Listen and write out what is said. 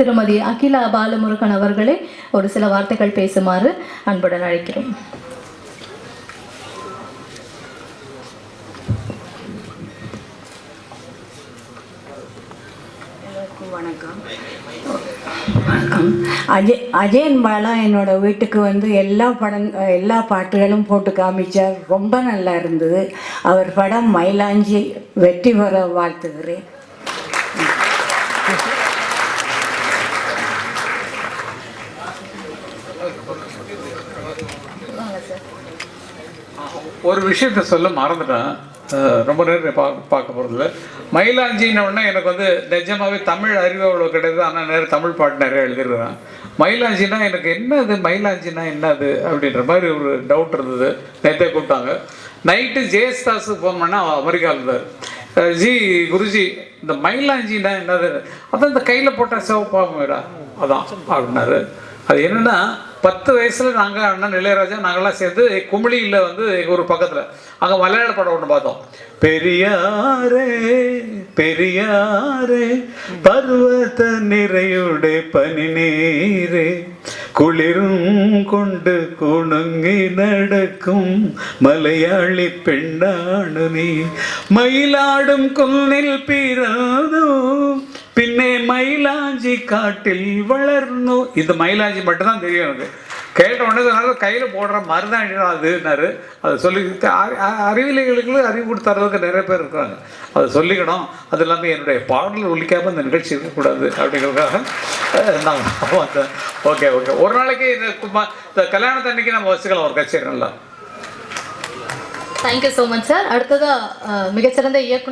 திருமதி அகிலா பாலமுருகன் அவர்களை ஒரு சில வார்த்தைகள் பேசுமாறு அன்புடன் அழைக்கிறோம். வணக்கம். வணக்கம். அஜய் அஜயன் பாலா என்னோட வீட்டுக்கு வந்து எல்லா படம் எல்லா பாட்டுகளும் போட்டு காமிச்சார். ரொம்ப நல்லா இருந்தது. அவர் படம் மயிலாஞ்சி வெற்றி பெற வாழ்த்துகிறேன். ஒரு விஷயத்த சொல்ல மறந்துட்டேன். ரொம்ப நேரம் பார்க்க பார்க்க போகிறதில்ல மயிலாஞ்சின்னு உடனே எனக்கு வந்து நிஜமாகவே தமிழ் அறிவு அவ்வளோ கிடையாது. ஆனால் நேரம் தமிழ் பாட்டு நிறைய எழுதிருக்கிறேன் மயிலாஞ்சினா எனக்கு என்னது? மயிலாஞ்சினா என்னது? அப்படின்ற மாதிரி ஒரு டவுட் இருந்தது. நேற்றே கூப்பிட்டாங்க. நைட்டு ஜெயஸ்தாஸுக்கு ஃபோன் பண்ணால் அமெரிக்காவில் இருந்தார் ஜி குருஜி இந்த மயிலாஞ்சினா என்னது? அதான் இந்த கையில் போட்ட சிவப்பாமடா அதான் அப்படின்னாரு. அது என்னன்னா பத்து வயசில் நாங்கள் அண்ணன் இளையராஜா நாங்கள்லாம் சேர்ந்து குமிழியில் வந்து ஒரு ஊர் அங்கே மலையாள படம் ஒன்று பார்த்தோம். பெரியாரே பெரியாரே பருவத நிறையுடைய பனி நீரே குளிரும் கொண்டு குணுங்கி நடக்கும் மலையாளி பெண்ணானு நீ. மயிலாடும் குன்னில் பிறந்தோ மயிலாஞ்சி காட்டில் வளரணும் இந்த மயிலாஞ்சி மட்டும்தான் தெரியும் எனக்கு. கேட்ட உடனே சொன்னாரு கையில் போடுற மருந்தாண்டினா அதுன்னாரு. அதை சொல்லி அறிவியலைகளுக்கு அறிவு கொடுத்தறதுக்கு நிறைய பேர் இருக்காங்க. அதை சொல்லிக்கணும். அது இல்லாமல் என்னுடைய பாடல் ஒழிக்காமல் இந்த நிகழ்ச்சி இருக்கக்கூடாது. அப்படிங்கிறதுக்காக நான் வந்தேன். Okay okay. ஒரு நாளைக்கு இந்த குமா- இந்த கல்யாணத்தன்னைக்கு நம்ம வச்சுக்கலாம் ஒரு கச்சேரி நல்லா. தேங்க்யூ ஸோ மச் சார் அடுத்ததாக மிகச்சிறந்த இயக்குனர்